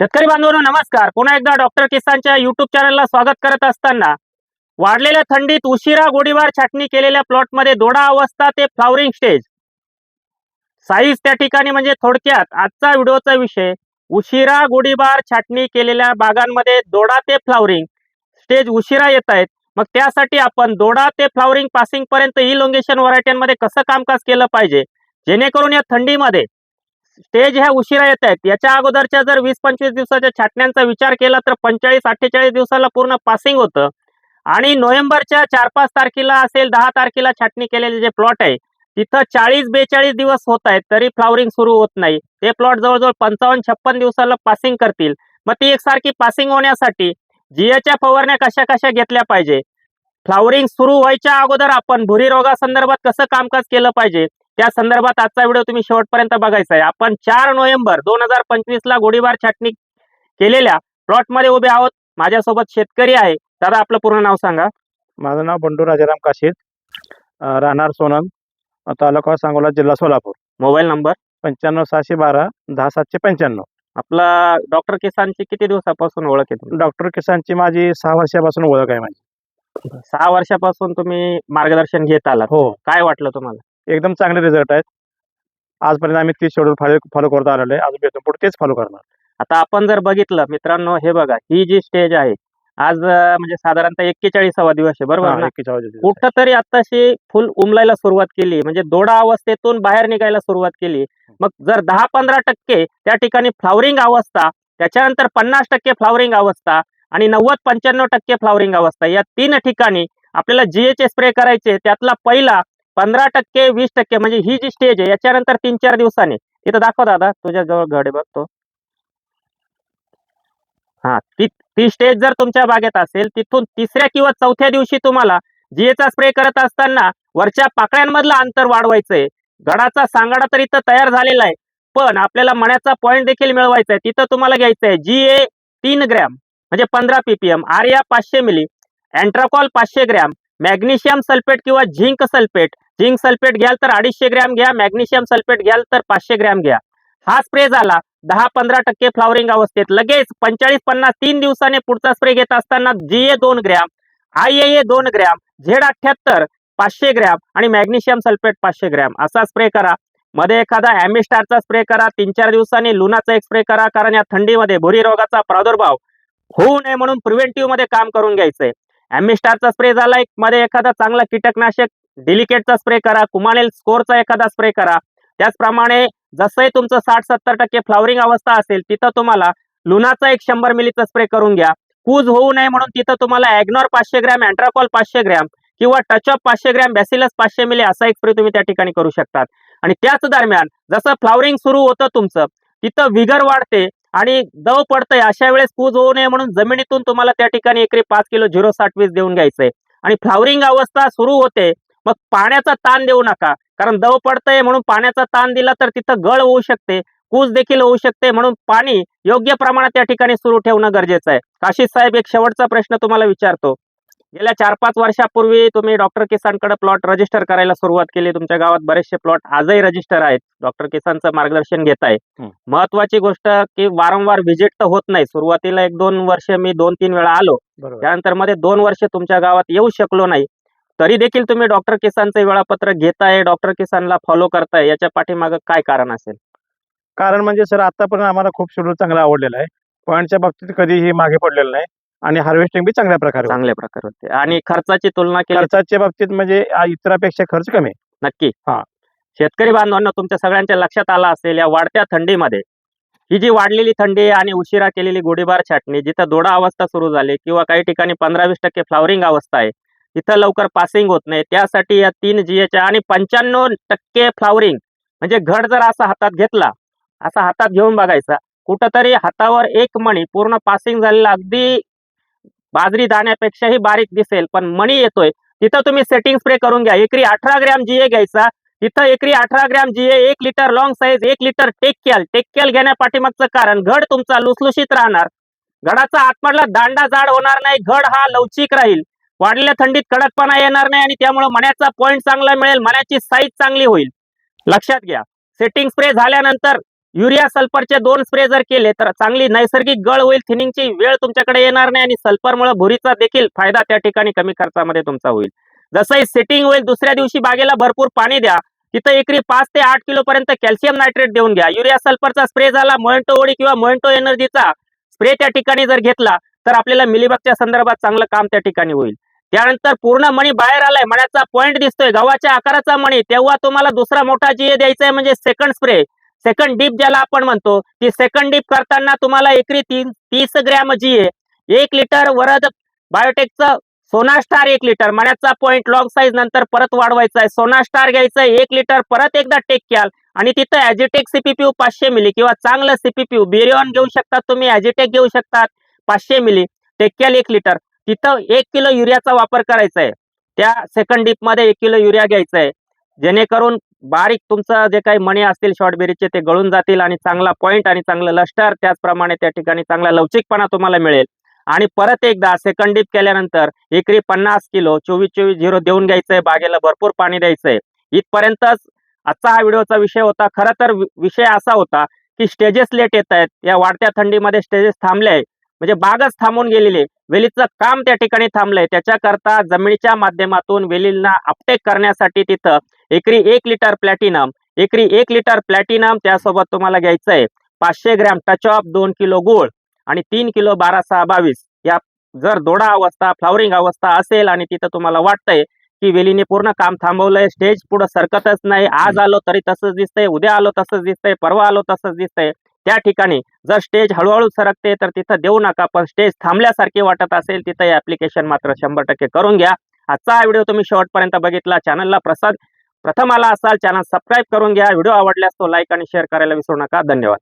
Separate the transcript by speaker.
Speaker 1: शेतकरी बांधवांनो नमस्कार. पुन्हा एकदा डॉक्टर किसानच्या युट्यूब चॅनलला स्वागत करत असताना वाढलेल्या थंडीत उशिरा गोडीवार छाटणी केलेल्या प्लॉटमध्ये दोडा अवस्था ते फ्लॉवरिंग स्टेज साईज त्या ठिकाणी म्हणजे थोडक्यात आजचा व्हिडिओचा विषय उशिरा गोडीबार छाटणी केलेल्या बागांमध्ये दोडा ते फ्लॉवरिंग स्टेज उशिरा येत आहेत. मग त्यासाठी आपण दोडा ते फ्लॉवरिंग पासिंग पर्यंत इलोंगेशन व्हरायट्यांमध्ये कसं कामकाज केलं पाहिजे? जेणेकरून या थंडीमध्ये स्टेज ह्या उशिरा येत आहेत याच्या अगोदरच्या जर वीस पंचवीस दिवसाच्या छाटण्यांचा विचार केला तर पंचेचाळीस अठ्ठेचाळीस दिवसाला पूर्ण पासिंग होतं. आणि नोव्हेंबरच्या चार पाच तारखेला असेल दहा तारखेला छाटणी केलेले जे प्लॉट आहे तिथं चाळीस बेचाळीस दिवस होत आहेत तरी फ्लॉवरिंग सुरू होत नाही. ते प्लॉट जवळजवळ पंचावन्न छप्पन दिवसाला पासिंग करतील. मग ती एकसारखी पासिंग होण्यासाठी जियाच्या फवारण्या कशा कशा घेतल्या पाहिजे? फ्लॉवरिंग सुरू व्हायच्या अगोदर आपण भुरी रोगासंदर्भात कसं कामकाज केलं पाहिजे? त्या संदर्भात आजचा व्हिडिओ तुम्ही शेवटपर्यंत बघायचा आहे. आपण चार नोव्हेंबर दोन हजार पंचवीस ला गोळीबार छाटणी केलेल्या प्लॉटमध्ये उभे आहोत. माझ्यासोबत शेतकरी आहे. दादा आपलं पूर्ण नाव सांगा.
Speaker 2: माझं नाव बंडू राजाराम काशीद. राहणार सोनम तालुका सांगोला जिल्हा सोलापूर.
Speaker 1: Mobile number?
Speaker 2: पंच्याण्णव सहाशे बारा दहा सातशे पंच्याण्णव.
Speaker 1: आपला डॉक्टर किसानची किती दिवसापासून ओळख आहे?
Speaker 2: डॉक्टर किसानची माझी सहा वर्षापासून ओळख आहे माझी.
Speaker 1: सहा वर्षापासून तुम्ही मार्गदर्शन घेत आलात.
Speaker 2: हो.
Speaker 1: काय वाटलं तुम्हाला?
Speaker 2: एकदम चांगले रिझल्ट आहेत. आजपर्यंत आम्ही तीस शेड्यूल फॉलो फॉलो करत आलेलो आहे. अजून बेतून पुढे तेच फॉलो करणार.
Speaker 1: आता आपण जर बघितलं मित्रांनो हे बघा ही जी स्टेज आहे आज म्हणजे साधारणतः एक्केचाळीसावा दिवस आहे बरोबर. कुठंतरी आताशी फुल उमलायला सुरुवात केली. म्हणजे दोडा अवस्थेतून बाहेर निघायला सुरुवात केली. मग जर दहा पंधरा टक्के त्या ठिकाणी फ्लॉवरिंग अवस्था त्याच्यानंतर पन्नास टक्के फ्लॉवरिंग अवस्था आणि नव्वद पंच्याण्णव टक्के फ्लॉवरिंग अवस्था या तीन ठिकाणी आपल्याला जीएच स्प्रे करायचे त्यातला पहिला पंधरा टक्के वीस टक्के म्हणजे ही जी स्टेज आहे याच्यानंतर तीन चार दिवसांनी. इथं दाखव दादा तुझ्या जवळ घडे बघतो हा ती ती स्टेज जर तुमच्या बागेत असेल तिथून तिसऱ्या किंवा चौथ्या दिवशी तुम्हाला जीएचा स्प्रे करत असताना वरच्या पाकळ्यांमधलं अंतर वाढवायचंय. गडाचा सांगाडा तर इथं तयार झालेला आहे पण आपल्याला मण्याचा पॉईंट देखील मिळवायचा आहे तिथं तुम्हाला घ्यायचं आहे जी ए तीन ग्रॅम म्हणजे पंधरा पीपीएम आर्या पाचशे मिली अँट्राकॉल पाचशे ग्रॅम मॅग्नेशियम सल्फेट किंवा झिंक सल्फेट झिंक सल्फेट घ्याल तर अडीचशे ग्रॅम घ्या मॅग्नेशियम सल्फेट घ्याल तर पाचशे ग्रॅम घ्या. हा स्प्रे झाला दहा पंधरा टक्के फ्लॉवरिंग अवस्थेत. लगेच पंचेचाळीस पन्नास तीन दिवसाने पुढचा स्प्रे घेत असताना जी ए दोन ग्रॅम आय ए दोन ग्रॅम झेड अठ्याहत्तर पाचशे ग्रॅम आणि मॅग्नेशियम सल्फेट पाचशे ग्रॅम. असा स्प्रे करा. मध्ये एखादा ॲमिस्टारचा स्प्रे करा. तीन चार दिवसांनी लुनाचा एक स्प्रे करा कारण या थंडीमध्ये भुरी रोगाचा प्रादुर्भाव होऊ नये म्हणून प्रिव्हेंटिव्हमध्ये काम करून घ्यायचंय. ॲमिस्टारचा स्प्रे झाला एक मध्ये एखादा चांगला कीटकनाशक डिलिकेटचा स्प्रे करा कुमानेल स्कोरचा एखादा स्प्रे करा. त्याचप्रमाणे जसंही तुमचं साठ सत्तर टक्के फ्लॉवरिंग अवस्था असेल तिथं तुम्हाला लुणाचा एक शंभर मिलीचा स्प्रे करून घ्या. कूज होऊ नये म्हणून तिथं तुम्हाला ॲग्नॉर पाचशे ग्रॅम अँट्राकॉल पाचशे ग्रॅम किंवा टचअप पाचशे ग्रॅम बॅसिलस पाचशे मिली असा एक स्प्रे तुम्ही त्या ठिकाणी करू शकतात. आणि त्याच दरम्यान जसं फ्लॉवरिंग सुरू होतं तुमचं तिथं विगर वाढते आणि दव पडतंय अशा वेळेस कूज होऊ नये म्हणून जमिनीतून तुम्हाला त्या ठिकाणी एकरी पाच किलो झिरो साठ वीस देऊन घ्यायचंय. आणि फ्लॉवरिंग अवस्था सुरू होते मग पाण्याचा ताण देऊ नका. कारण दव पडतंय म्हणून पाण्याचा ताण दिला तर तिथं गळ होऊ शकते कूज देखील होऊ शकते म्हणून पाणी योग्य प्रमाणात त्या ठिकाणी सुरू ठेवणं गरजेचं आहे. काशी साहेब एक शेवटचा प्रश्न तुम्हाला विचारतो. गेल्या चार पाच वर्षापूर्वी तुम्ही डॉक्टर किसानकडे प्लॉट रजिस्टर करायला सुरुवात केली. तुमच्या गावात बरेचसे प्लॉट आजही रजिस्टर आहेत. डॉक्टर किसानचं मार्गदर्शन घेत आहे. महत्वाची गोष्ट की वारंवार व्हिजिट तर होत नाही. सुरुवातीला एक दोन वर्ष मी दोन तीन वेळा आलो. त्यानंतरमध्ये दोन वर्ष तुमच्या गावात येऊ शकलो नाही. तरी देखील तुम्ही डॉक्टर किसानचे वेळापत्रक घेताय डॉक्टर किसानला फॉलो करताय. याच्या पाठीमागं काय कारण असेल?
Speaker 2: कारण म्हणजे सर आतापर्यंत आम्हाला खूप शेड्यूल चांगला आवडलेला आहे. पॉईंटच्या बाबतीत कधीही मागे पडलेलं नाही. आणि हार्वेस्टिंग बी चांगल्या प्रकारे होते.
Speaker 1: चांगल्या प्रकारे होते आणि खर्चाची तुलना केली
Speaker 2: खर्चाच्या बाबतीत म्हणजे आ, इतरापेक्षा खर्च कमी आहे.
Speaker 1: नक्की
Speaker 2: हा.
Speaker 1: शेतकरी बांधवांना तुमच्या सगळ्यांच्या लक्षात आला असेल या वाढत्या थंडीमध्ये ही जी वाढलेली थंडी आहे आणि उशिरा केलेली गोळीबार छाटणी जिथं दोडा अवस्था सुरू झाली किंवा काही ठिकाणी पंधरा वीस टक्के फ्लॉवरिंग अवस्था आहे तिथं लवकर पासिंग होत नाही त्यासाठी या तीन जीएच्या आणि पंच्याण्णव टक्के फ्लॉवरिंग म्हणजे घड जर असा हातात घेतला असा हातात घेऊन बघायचा कुठंतरी हातावर एक मणी पूर्ण पासिंग झालेला अगदी बाजरी दाण्यापेक्षाही बारीक दिसेल पण मणी येतोय. तिथं तुम्ही सेटिंग स्प्रे करून घ्या. एकरी अठरा ग्रॅम जीए घ्यायचा. तिथं एकरी अठरा ग्रॅम जीए एक लिटर लॉंग साईज एक लिटर टेक्केल टेक्केल घेण्या पाठीमागचं कारण घड तुमचा लुसलुशीत राहणार. घडाचा आतमधला दांडा जाड होणार नाही. घड हा लवचिक राहील. वाढलेल्या थंडीत कडकपणा येणार नाही आणि त्यामुळे मण्याचा पॉईंट चांगला मिळेल. मण्याची साईज चांगली होईल. लक्षात घ्या. सेटिंग स्प्रे झाल्यानंतर युरिया सल्फरचे दोन स्प्रे जर केले तर चांगली नैसर्गिक गळ होईल थिनिंगची वेळ तुमच्याकडे येणार नाही आणि सल्फरमुळे भुरीचा देखील फायदा त्या ठिकाणी कमी खर्चामध्ये तुमचा होईल. जसंही सेटिंग होईल दुसऱ्या दिवशी बागेला भरपूर पाणी द्या तिथं एकरी पाच ते आठ किलो पर्यंत कॅल्शियम नायट्रेट देऊन घ्या. युरिया सल्फरचा स्प्रे झाला मोएंटो ओडी किंवा मोएंटो एनर्जीचा स्प्रे त्या ठिकाणी जर घेतला तर आपल्याला मिलीबगच्या संदर्भात चांगलं काम त्या ठिकाणी होईल. त्यानंतर पूर्ण मणी बाहेर आलाय मण्याचा पॉईंट दिसतोय गव्हाच्या आकाराचा मणी तेव्हा तुम्हाला दुसरा मोठा जीए द्यायचा आहे म्हणजे सेकंड स्प्रे सेकंड डीप ज्याला आपण म्हणतो ती सेकंड डीप करताना तुम्हाला एकरी तीन तीस ग्रॅम जी आहे एक लिटर वरद बायोटेकचं सोना स्टार एक लिटर मण्याचा पॉईंट लॉंग साईज नंतर परत वाढवायचा आहे. सोना स्टार घ्यायचं एक लिटर परत एकदा टेक घ्याल आणि तिथं ॲजिटेक सीपीपीयू पाचशे मिली किंवा चांगलं सीपीपीयू बेरिऑन घेऊ शकतात तुम्ही ॲजिटेक घेऊ शकतात पाचशे मिली टेक्याल एक लिटर. तिथं एक किलो युरियाचा वापर करायचा आहे. त्या सेकंड डीपमध्ये एक किलो युरिया घ्यायचा आहे. जेणेकरून बारीक तुमचं जे काही मणी असतील शॉर्टबेरीचे ते गळून जातील आणि चांगला पॉईंट आणि चांगलं लष्टर त्याचप्रमाणे त्या ठिकाणी चांगला लवचिकपणा तुम्हाला मिळेल. आणि परत एकदा सेकंड डीप केल्यानंतर एकरी पन्नास किलो चोवीस चोवीस झिरो देऊन घ्यायचंय बागेला भरपूर पाणी द्यायचंय. इथपर्यंतच आजचा हा व्हिडिओचा विषय होता. खरं तर विषय असा होता की स्टेजेस लेट येत आहेत. या वाढत्या थंडीमध्ये स्टेजेस थांबले आहे म्हणजे बागच थांबून गेलेली वेलीचं काम त्या ठिकाणी थांबलंय. त्याच्याकरता जमिनीच्या माध्यमातून वेलींना अपटेक करण्यासाठी तिथं एकरी एक लिटर प्लॅटिनम एकरी एक लिटर प्लॅटिनम त्यासोबत तुम्हाला घ्यायचं आहे पाचशे ग्रॅम टच ऑफ दोन किलो गुळ आणि तीन किलो बारा सहा बावीस. या जर दोडा अवस्था फ्लॉवरिंग अवस्था असेल आणि तिथं तुम्हाला वाटतंय की वेलीने पूर्ण काम थांबवलंय स्टेज पुढे सरकतच नाही आज आलो तरी तसंच दिसतंय उद्या आलो तसंच दिसतंय परवा आलो तसंच दिसतंय. त्या ठिकाणी जर स्टेज हळूहळू सरकते तर तिथं देऊ नका पण स्टेज थांबल्यासारखे वाटत असेल तिथं हे ऍप्लिकेशन मात्र शंभर टक्के करून घ्या. आजचा हा व्हिडिओ तुम्ही शेवटपर्यंत बघितला चॅनलला प्रसाद प्रथम आला असाल चॅनल सबस्क्राईब करून घ्या. व्हिडिओ आवडल्यास तो लाईक आणि शेअर करायला विसरू नका. धन्यवाद.